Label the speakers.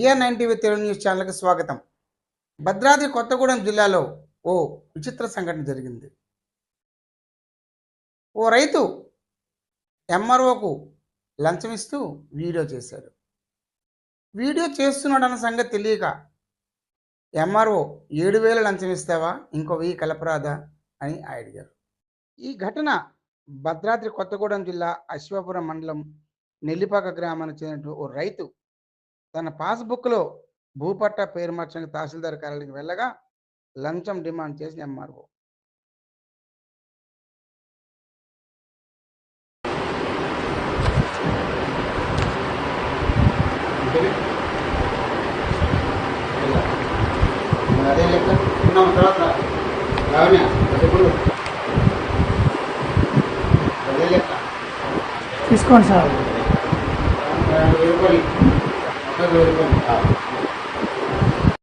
Speaker 1: BR nine TV Telugu news ఛానల్కి స్వాగతం. భద్రాద్రి కొత్తగూడెం జిల్లాలో ఓ విచిత్ర సంఘటన జరిగింది. ఓ రైతు ఎంఆర్ఓకు లంచం ఇస్తూ వీడియో చేశాడు. వీడియో చేస్తున్నాడన్న సంగతి తెలియక ఎంఆర్ఓ ఏడు వేలు లంచం ఇస్తావా? ఇంకో వెయ్యి కలపరాదా? అని అడిగారు ఈ ఘటన భద్రాద్రి కొత్తగూడెం జిల్లా అశ్వాపురం మండలం నెల్లిపాక గ్రామానికి చెందిన ఓ రైతు తన పాస్బుక్లో భూపట్ట పేరు మార్చడానికి తహసీల్దార్ కార్యాలయానికి వెళ్ళగా లంచం డిమాండ్ చేసిన ఎంఆర్ఓ. అదే లెక్క ఉన్నాం తర్వాత
Speaker 2: తీసుకోండి సార్.
Speaker 1: 就啊